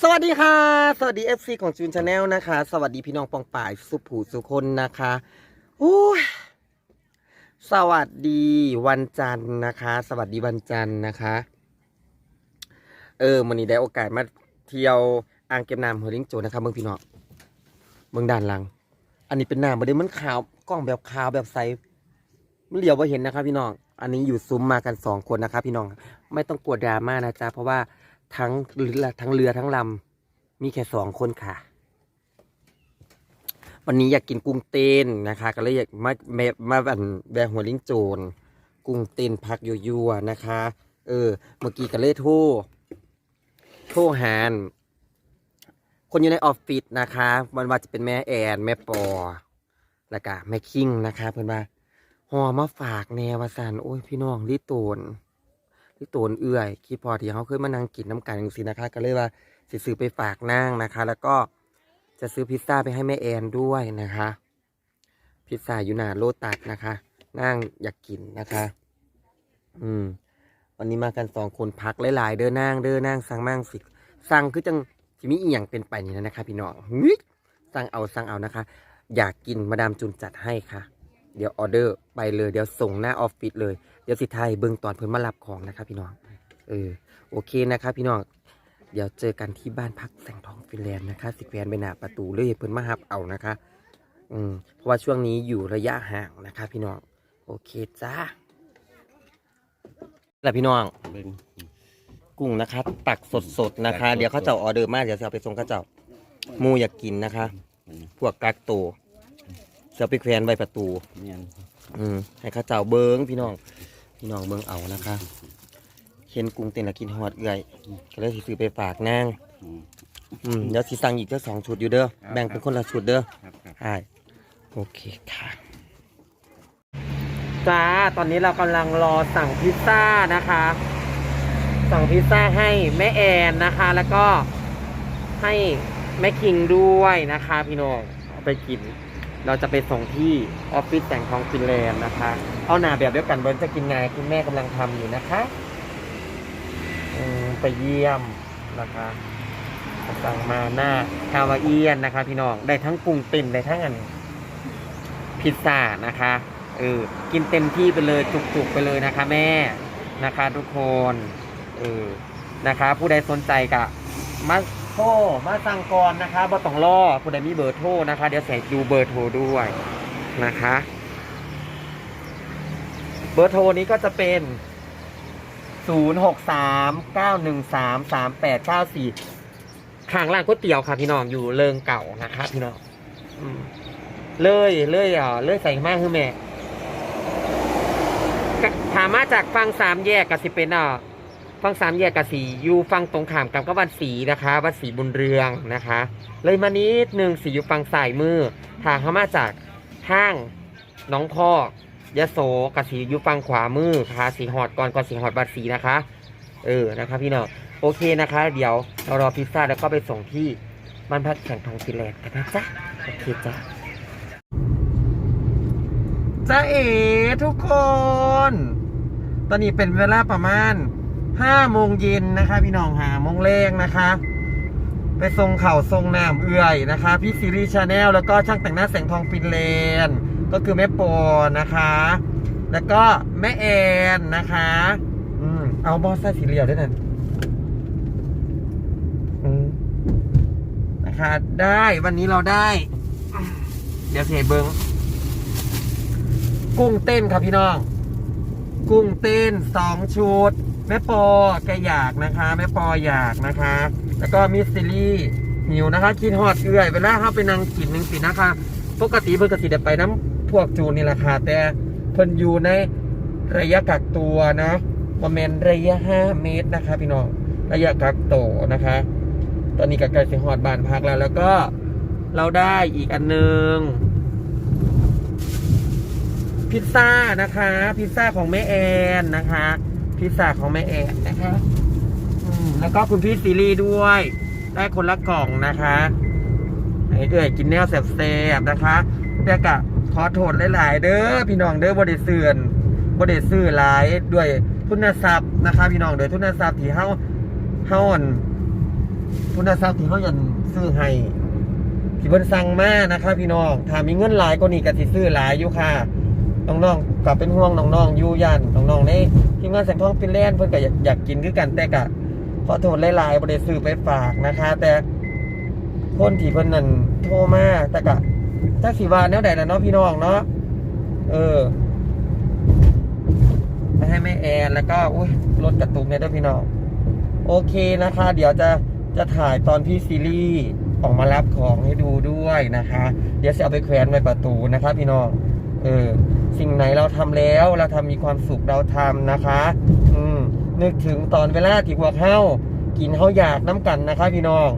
สวัสดีค่ะ สวัสดี FC ของจูนชาแนลนะคะ สวัสดีพี่น้องปองป่ายสุผูสุคนนะคะโอ้ยสวัสดีวันจันทร์นะคะ สวัสดีวันจันทร์นะคะ เออวันนี้ได้โอกาสมาเที่ยวอ่างเก็บน้ำเฮอริงโจนะคะเมืองพี่น้องเมืองด้านหลัง อันนี้เป็นน้ำประเดี๋ยวมันขาวกล้องแบบขาวแบบใสมันเหลียวไ่เห็นนะคะพี่น้อง อันนี้อยู่ซุ้มมากันสองคนนะคะพี่น้อง ไม่ต้องกลัวดราม่านะจ๊ะเพราะว่าทั้งเรือทั้งเรือทั้งลำมีแค่สองคนค่ะ วันนี้อยากกินกุ้งเต้นนะคะ ก็เลยอยากมาแมมาบันแบหัวลิงโจรกุ้งเต้นพักยั่วๆนะคะ เออ เมื่อกี้ก็เลยโทรโทรหานคนอยู่ในออฟฟิศนะคะ มันว่าจะเป็นแม่แอน แม่ปอ แล้วก็แม่คิงนะคะ เพื่อนว่า หอมาฝากแนวาสันโอ้ยพี่น้องรีโตนที่โตนเอื่อยคิดพอที่เขาเคยมานั่งกินน้ำกันอย่างสินะคะ ก็เลยว่าสิซื้อไปฝากนางนะคะ แล้วก็จะซื้อพิซซ่าไปให้แม่แอนด้วยนะคะ พิซซ่าอยู่หนาโลตัสนะคะนางอยากกินนะคะ อืม วันนี้มากันสองคนพักหลายๆเด้อนางเด้อนางสั่งมั่งสิสั่งคือจังที่มีอีหยังเป็นไปนี่นะคะ พี่น้องสั่งเอาสั่งเอานะคะ อยากกินมาดามจุนจัดให้ค่ะ เดี๋ยวออเดอร์ไปเลยเดี๋ยวส่งหน้าออฟฟิศเลย เดี๋ยวสิไทยเบิ่งตอนเพิ่นมารับของนะครับพี่น้อง เออโอเคนะครับพี่น้องเดี๋ยวเจอกันที่บ้านพักแสงทองฟินแลนด์นะคะสิแฟนไปหน้าประตูเลยเพิ่นมาหับเอานะคะ อืมเพราะว่าช่วงนี้อยู่ระยะห่างนะคะพี่น้อง โอเคจ้าแล้วพี่น้องเบิ่งกุ้งนะคะตักสดๆนะคะ เดี๋ยวเขาจะเอาออเดอร์มาเดี๋ยวจะเอาไปส่งเขาเจ้าหมูอยากกินนะคะ พวกกักโต วเสือไปแขวนไว้ประตู เมียนอืมให้เข้าเจ้าเบิ้งพี่น้อง พี่น้องเบิ้งเอานะคะเห็นกุ้งเต้นและกินฮอดเอื่อยก็เลยสิซื้อไปฝากนางอืม อืมเดี๋ยวสิสั่งอีกเจ้าสองชุดอยู่เด้อครับแบ่งเป็นคนละชุดเด้อ ครับครับ ใช่โอเคค่ะ จ้า ตอนนี้เรากำลังรอสั่งพิซซ่านะคะ สั่งพิซซ่าให้แม่แอนนะคะ แล้วก็ให้แม่คิงด้วยนะคะ พี่น้องเอาไปกิน เราจะไปส่งที่ออฟฟิศแต่งทองฟินแลนด์นะคะ เอาหนาแบบเดียวกันเบิร์นจะกินไงคุณแม่กำลังทำอยู่นะคะอืมไปเยี่ยมนะคะสั่งมาหน้าฮาวาเอียนนะคะ พี่น้องได้ทั้งกุ้งเต็นได้ทั้งอันพิซซ่านะคะเออกินเต็มที่ไปเลยจุกๆไปเลยนะคะ แม่นะคะ ทุกคนเออนะคะ ผู้ใดสนใจกะมา โทรมาสั่งก่อนนะคะบ่ต้องรอผู้ใดมีเบอร์โทรนะคะ เดี๋ยวใส่ดูเบอร์โทรด้วยนะคะ เบอร์โทรนี้ก็จะเป็น 0 6 3 9 1 3 3 8 9 4ข้างล่างก๋วยเตี๋ยวค่ะพี่น้องอยู่เริงเก่านะคะพี่น้องเลยเลยอะเลยใส่มากคือแม่ถามมาจากฟังสามแยกกับสิเป็นอะ ฟังสามแยกกับสีอยู่ฟังตรงขามกับก็วัดศรีนะคะวัดศรีบุญเรืองนะคะ เลยมานิดหนึ่งสีอยู่ฟังสายมือทางเข้ามาจากห้างน้องพอกยะโสกับสีอยู่ฟังขวามือค่ะสีหอดก่อนก่อนสีหอดบัดสีนะคะ เออนะคะพี่น้องโอเคนะคะ เดี๋ยวเรารอพิซซ่าแล้วก็ไปส่งที่บ้านพักแข่งทองฟินแลนด์กันนะจ๊ะโอเคจ้ะจ้าเอ๋ทุกคน ตอนนี้เป็นเวลาประมาณ ห้าโมงเย็นนะคะ พี่น้องหาโมงแรงนะคะ ไปทรงเข่าทรงน้ำเอื่อยนะคะ พี่ซีรีส์ชาแนลแล้วก็ช่างแต่งหน้าแสงทองฟินแลนด์ก็คือแม่ปอนะคะ แล้วก็แม่แอนนะคะ อืมเอาบอสใส่สีเหลียวด้วยนั่นอืมนะคะ ได้วันนี้เราได้ เดี๋ยวเทเบิงกุ้งเต้นครับพี่น้อง กุ้งเต้นสองชุด แม่ปอแกอยากนะคะ แม่ปออยากนะคะ แล้วก็มิสซิลี่หิวนะคะกินฮอดเอื่อยเวลาเข้าไปนั่งกินหนึ่งสินะคะ ปกติเพิ่นก็สิได้ไปน้ำพวกจูนนี่แหละค่ะแต่เพิ่นอยู่ในระยะกักตัวนะประมาณระยะห้าเมตรนะคะ พี่น้องระยะกักตัวนะคะ ตอนนี้ก็ใกล้สิฮอดบานพักแล้ว แล้วก็เราได้อีกอันหนึงพิซซ่านะคะ พิซซ่าของแม่แอนนะคะ พิซซ่าของแม่แอนนะคะอืมแล้วก็คุณพี่ซีรีส์ด้วย ได้คนละกล่องนะคะให้เอื่อยกินแนวแสบๆนะคะแต่กะขอโทษหลายๆเด้อพี่น้องเด้อบริเสื่อนบริสื่อหลายด้วยทุนทรัพย์นะคะ พี่น้องเด้อทุนทรัพย์ที่เฮาเฮาอันทุนทรัพย์ที่เฮายันซื้อให้ที่เพิ่นสั่งมานะคะ พี่น้องถ้ามีเงินหลายก็นี่ก็สิซื้อหลายอยู่ค่ะ น้องๆก็เป็นห่วงน้องๆอยู่ยันน้องๆในทีมงานแสงทองฟินแลนด์เพิ่อนก็อยากอยากกินคือกันแต่ก็ขอโทษหลายๆบ่ได้ซื้อไปฝากนะคะ แต่คนที่เพิ่นนั่นโทรมาแต่ก็จักสิว่าแนวใดล่ะเนาะพี่น้องเนาะเออไปให้แม่แอนแล้วก็อุ้ยรถกระตุกเนี่ยด้วยพี่น้องโอเคนะคะ เดี๋ยวจะจะถ่ายตอนพี่ซีรีส์ออกมารับของให้ดูด้วยนะคะ เดี๋ยวจะเอาไปแขวนไว้ประตูนะคะ พี่น้องเออ สิ่งไหนเราทำแล้วเราทำมีความสุขเราทำนะคะ อืมนึกถึงตอนเวลาที่พวกเฮากินเฮาอยากน้ำกันนะคะ พี่น้อง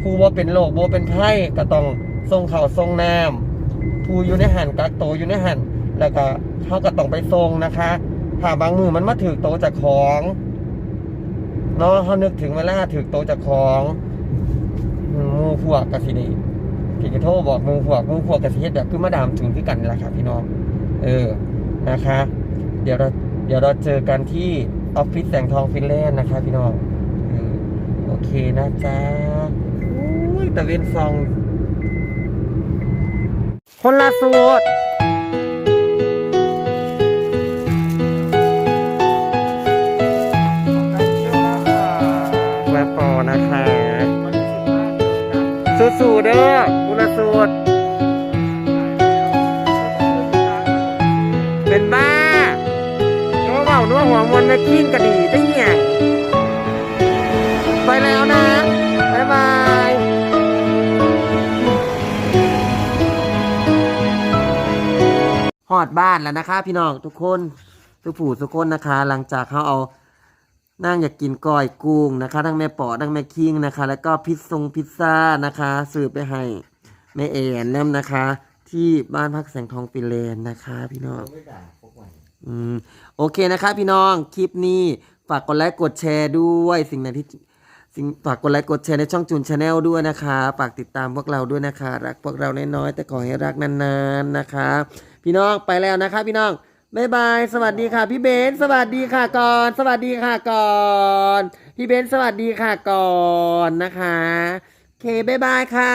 ผู้ว่าเป็นโรคบ่เป็นไข้ก็ต้องส่งเข่าวส่งน้ำผู้อยู่ในหันกักโตอยู่ในหันแล้วก็เขาก็ต้องไปส่งนะคะถ้าบางมือมันมาถือโตจากของเนาะเขานึกถึงเวลาถือโตจากของอืมหมูพวกกสินีพี่กระโทบอกมูพวกมูพวกกสิเฮ็ดแบบคือมาดามถึงคือกันแหละครับพี่น้อง เออนะคะ เดี๋ยวเราเดี๋ยวเราเจอกันที่ออฟฟิศแสงทองฟินแลนด์นะคะ พี่น้องออโอเคนะจ๊ะอุ้ยตะเวนซอง คนละสูตรมาปอนะคะสู้ๆเด้อ นัวเบานัวหัวมนมาขี้นกระดีได้เนี่ยไปแล้วนะ บ๊ายบายหอดบ้านแล้วนะคะ พี่น้องทุกคนทุกผู้ทุกคนนะคะ หลังจากเขาเอานั่งอยากกินก้อยกุ้งนะคะทั้งแม่ปอทั้งแม่คิงนะคะ แล้วก็พิซซงพิซซ่านะคะซื้อไปให้แม่เอ็นน้ำนะคะ ที่บ้านพักแสงทองฟินแลนด์นะคะ พี่น้อง อืมโอเคนะคะพี่น้องคลิปนี้ฝากกดไลค์กดแชร์ด้วยสิ่งไหนที่สิ่งฝากกดไลค์กดแชร์ในช่องจูนชาแนลด้วยนะคะฝากติดตามพวกเราด้วยนะคะ รักพวกเราน้อยๆแต่ขอให้รักนานๆนะคะ พี่น้องไปแล้วนะคะ พี่น้องบ๊ายบาย สวัสดีค่ะ พี่เบนสวัสดีค่ะก่อน สวัสดีค่ะก่อน พี่เบนสวัสดีค่ะก่อนนะคะ โอเคบ๊ายบายค่ะ